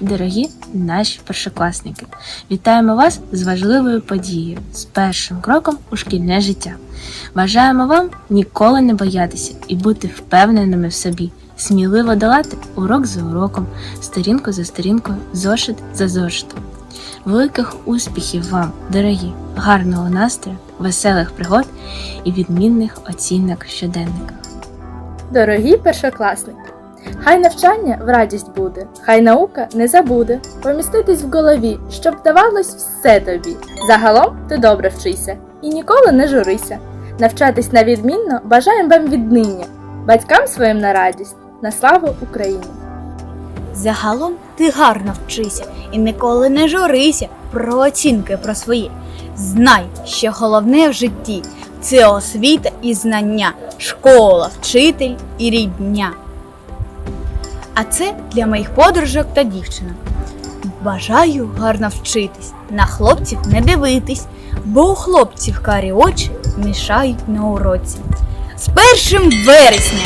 дорогі наші першокласники! Вітаємо вас з важливою подією, з першим кроком у шкільне життя. Бажаємо вам ніколи не боятися і бути впевненими в собі, сміливо долати урок за уроком, сторінку за сторінкою, зошит за зошитом. Великих успіхів вам, дорогі, гарного настрою, веселих пригод і відмінних оцінок в щоденниках. Дорогі першокласники, хай навчання в радість буде, хай наука не забуде, поміститись в голові, щоб давалось все тобі. Загалом ти добре вчися і ніколи не журися. Навчатись на відмінно бажаємо вам віднині, батькам своїм на радість, на славу України. Загалом ти гарно вчися і ніколи не журися про оцінки про свої. Знай, що головне в житті це освіта і знання, школа, вчитель і рідня. А це для моїх подружок та дівчинок. Бажаю гарно вчитись, на хлопців не дивитись, бо у хлопців карі очі мішають на уроці. З першим вересня